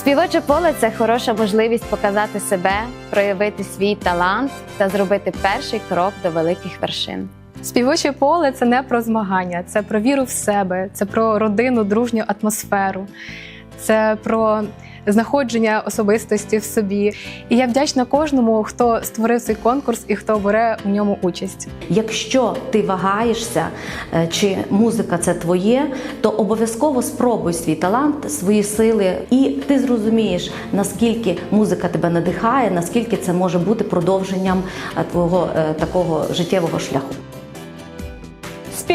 Співоче поле це хороша можливість показати себе, проявити свій талант та зробити перший крок до великих вершин. Співоче поле це не про змагання, це про віру в себе, це про родину, дружню атмосферу, це про знаходження особистості в собі. І я вдячна кожному, хто створив цей конкурс і хто бере у ньому участь. Якщо ти вагаєшся, е, чи музика це твоє, то обов'язково спробуй свій талант, свої сили, і ти зрозумієш, наскільки музика тебе надихає, наскільки це може бути продовженням е, твого е, такого життєвого шляху.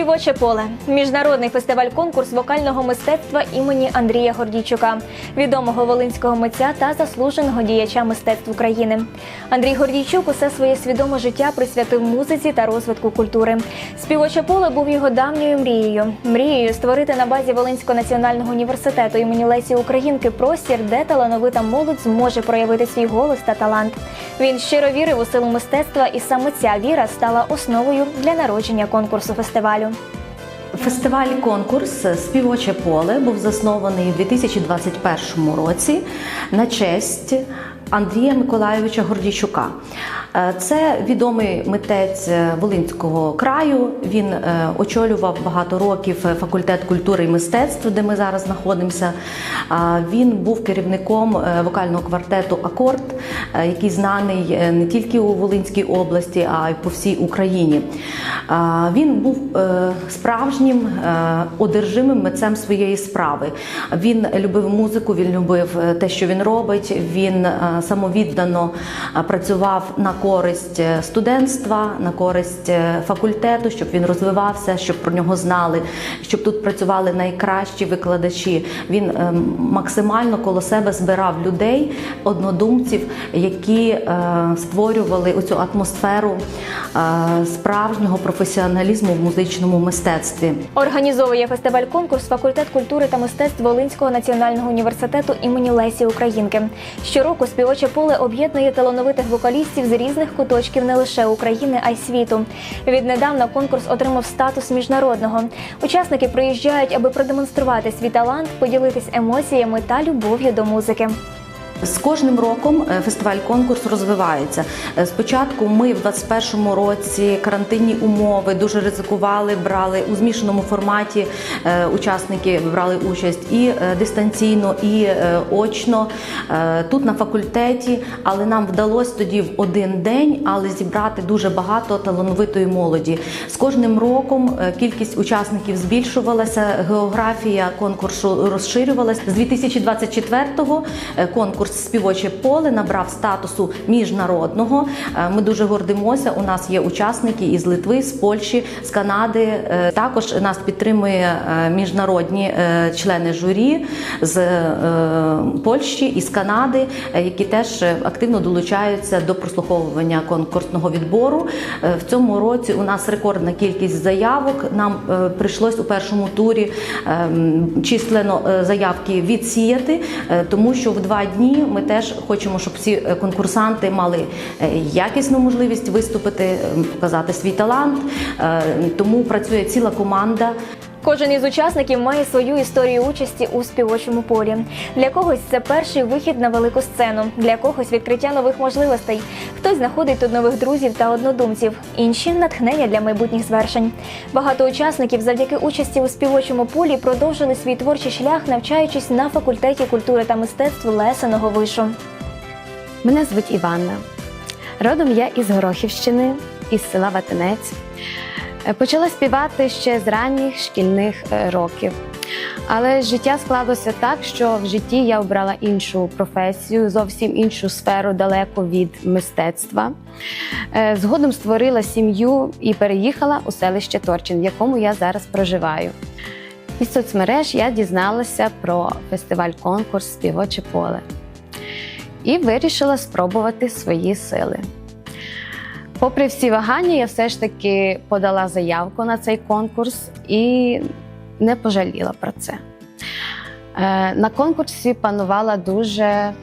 Співоче поле міжнародний фестиваль-конкурс вокального мистецтва імені Андрія Гордійчука, відомого волинського митця та заслуженого діяча мистецтв України. Андрій Гордійчук усе своє свідоме життя присвятив музиці та розвитку культури. Співоче поле був його давньою мрією. Мрією створити на базі Волинського національного університету імені Лесі Українки простір, де талановита молодь зможе проявити свій голос та талант. Він щиро вірив у силу мистецтва, і саме ця віра стала основою для народження конкурсу фестивалю. Фестиваль конкурс Співоче поле був заснований у 2021 році на честь Андрія Миколайовича Гордійчука. Е, Це відомий митець Волинського краю. Він е, очолював багато років факультет культури і мистецтв, де ми зараз знаходимося. Він був керівником е, вокального квартету Акорд, е, який знаний е, не тільки у Волинській області, а й по всій Україні. Він був е, справжнім е, одержимим митцем своєї справи. Він любив музику, він любив е, те, що він робить. Він е, самовіддано е, працював на користь е, студентства, на користь е, факультету, щоб він розвивався, щоб про нього знали, щоб тут працювали найкращі викладачі. Він е, максимально коло себе збирав людей, однодумців, які створювали оцю атмосферу справжнього професіоналізму в музичному мистецтві. Організовує фестиваль-конкурс факультет культури та мистецтв Волинського національного університету імені Лесі Українки. Щороку співоче поле об'єднує талановитих вокалістів з різних куточків не лише України, а й світу. Віднедавна конкурс отримав статус міжнародного. Учасники приїжджають, аби продемонструвати свій талант, поділитись емоціями та любов'ю до музики. З кожним роком е, фестиваль-конкурс розвивається. Е, Спочатку ми в 21-му році карантинні умови дуже ризикували, брали у змішаному форматі. е, Учасники брали участь і дистанційно, і очно тут на факультеті. Але нам вдалося тоді в один день, але зібрати дуже багато талановитої молоді. З кожним роком кількість учасників збільшувалася, географія конкурсу розширювалася. З 2024-го е, конкурс Співоче поле набрав статусу міжнародного. Е, Ми дуже гордимося. У нас є учасники із Литви, з Польщі, з Канади. Е, Також нас підтримує е, міжнародні члени журі з Польщі і з Канади, які теж активно долучаються до прослуховування конкурсного відбору. В цьому році у нас рекордна кількість заявок. Нам прийшлось у першому турі ем, числено е, заявки відсіяти, тому що в два дні ми теж хочемо, щоб всі е, конкурсанти мали е, якісну можливість виступити, е, показати свій талант. Тому працює ціла команда. Кожен із учасників має свою історію участі у співочому полі. Для когось це перший вихід на велику сцену, для когось відкриття нових можливостей. Хтось знаходить тут нових друзів та однодумців, інші натхнення для майбутніх звершень. Багато учасників завдяки участі у співочому полі продовжили свій творчий шлях, навчаючись на факультеті культури та мистецтв Лесеного вишу. Мене звуть Іванна. Родом я із Горохівщини, із села Ватинець. Е, Почала співати ще з ранніх шкільних е, років. Але життя склалося так, що в житті я обрала іншу професію, зовсім іншу сферу далеко від мистецтва. Е, Згодом створила сім'ю і переїхала у селище Торчин, в якому я зараз проживаю. Із соцмереж я дізналася про фестиваль-конкурс Співоче поле і вирішила спробувати свої сили. Попри всі вагання, я все ж таки подала заявку на цей конкурс і не пожаліла про це. Е, На конкурсі панувала дуже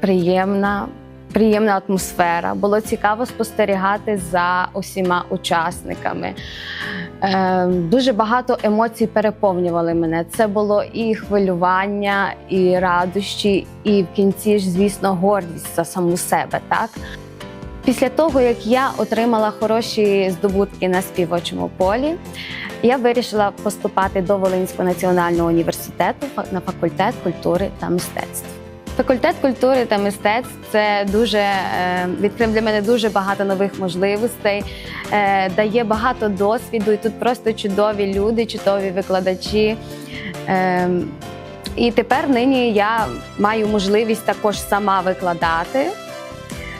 приємна, приємна атмосфера. Було цікаво спостерігати за усіма учасниками. Е, дуже багато емоцій переповнювали мене. Це було і хвилювання, і радощі, і в кінці ж, звісно, гордість за саму себе. Так після того, як я отримала хороші здобутки на співочому полі, я вирішила поступати до Волинського національного університету на факультет культури та мистецтв. Факультет культури та мистецтв це дуже е, відкрив для мене дуже багато нових можливостей, е, дає багато досвіду. І тут просто чудові люди, чудові викладачі. Е, і тепер нині я маю можливість також сама викладати.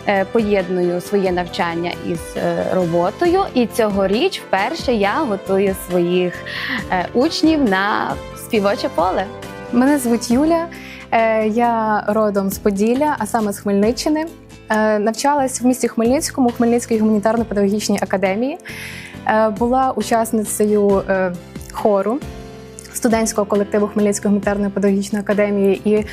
Е, Поєдную своє навчання із е, роботою, і цьогоріч вперше я готую своїх е, учнів на співоче поле. Мене звуть Юля. Я родом з Поділля, а саме з Хмельниччини. Навчалась в місті Хмельницькому, Хмельницькій гуманітарно-педагогічній академії. Була учасницею хору студентського колективу Хмельницької гуманітарної педагогічної академії. І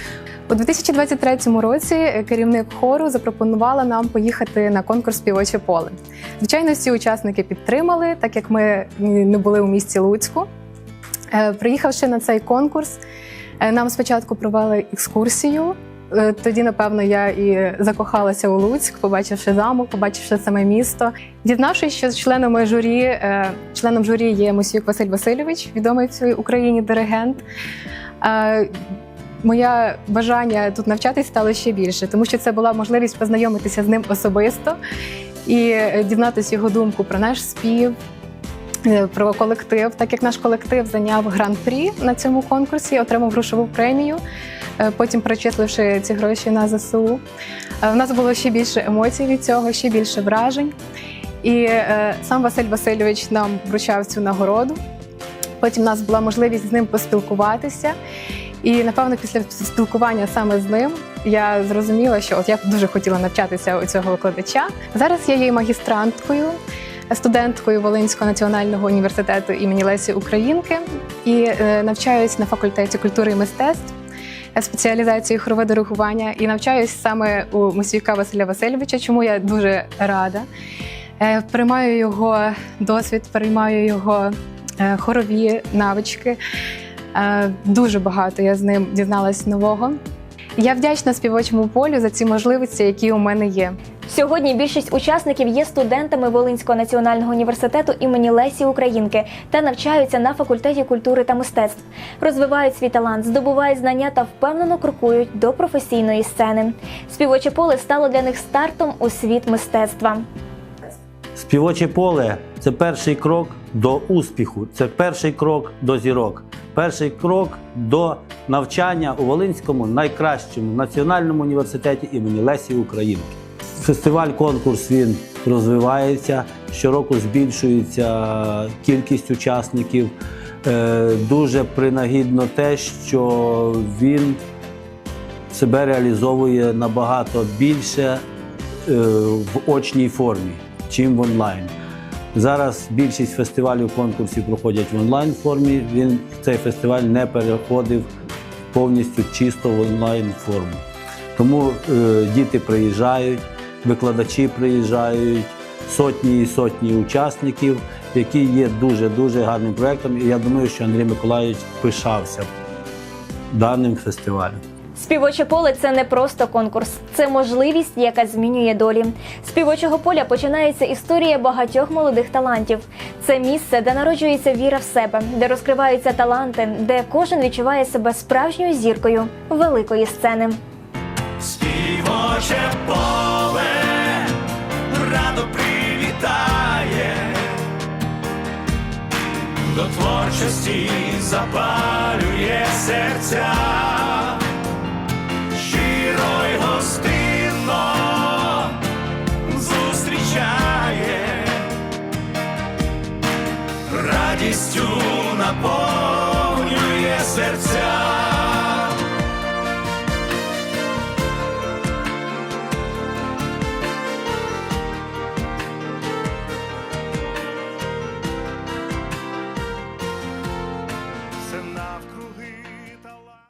у 2023 році керівник хору запропонувала нам поїхати на конкурс співоче поле. Звичайно, всі учасники підтримали, так як ми не були у місті Луцьку. Е, Приїхавши на цей конкурс, е, нам спочатку провели екскурсію. Е, Тоді, напевно, я і закохалася у Луцьк, побачивши замок, побачивши саме місто. Дізнавшись, що членами журі, е, членом журі є Мосюк Василь Васильович, відомий в цій Україні диригент. е, Моє бажання тут навчатись стало ще більше, тому що це була можливість познайомитися з ним особисто і дізнатися його думку про наш спів, про колектив, так як наш колектив зайняв гран-прі на цьому конкурсі, отримав грошову премію, потім перечисливши ці гроші на ЗСУ. Е, У нас було ще більше емоцій від цього, ще більше вражень. І е, сам Василь Васильович нам вручав цю нагороду. Потім у нас була можливість з ним поспілкуватися. І напевно, після спілкування саме з ним я зрозуміла, що от я дуже хотіла навчатися у цього викладача. Зараз я є магістранткою, студенткою Волинського національного університету імені Лесі Українки і е, навчаюсь на факультеті культури і мистецтв. Спеціалізації хорове диригування і навчаюсь саме у Мосійка Василя Васильовича, чому я дуже рада. Е, Приймаю його досвід, приймаю його е, хорові навички. Е, Дуже багато я з ним дізналась нового. Я вдячна співочому полю за ці можливості, які у мене є. Сьогодні більшість учасників є студентами Волинського національного університету імені Лесі Українки та навчаються на факультеті культури та мистецтв, розвивають свій талант, здобувають знання та впевнено крокують до професійної сцени. Співоче поле стало для них стартом у світ мистецтва. Співоче поле це перший крок до успіху, це перший крок до зірок, перший крок до навчання у Волинському найкращому національному університеті імені Лесі Українки. Фестиваль конкурс він розвивається. Щороку збільшується кількість учасників. Е, Дуже принагідно те, що він себе реалізовує набагато більше е, в очній формі, чим в онлайн. Зараз більшість фестивалів конкурсів проходять в онлайн формі. Він цей фестиваль не переходив повністю чисто в онлайн форму. Тому е, діти приїжджають, викладачі приїжджають, сотні і сотні учасників, які є дуже дуже гарним проєктом. І я думаю, що Андрій Миколаївич пишався даним фестивалем. Співоче поле це не просто конкурс, це можливість, яка змінює долі. З співочого поля починається історія багатьох молодих талантів. Це місце, де народжується віра в себе, де розкриваються таланти, де кожен відчуває себе справжньою зіркою великої сцени. Співоче поле радо привітає, до творчості запалює серця, щиро й зустрічає, радістю наповнює серця.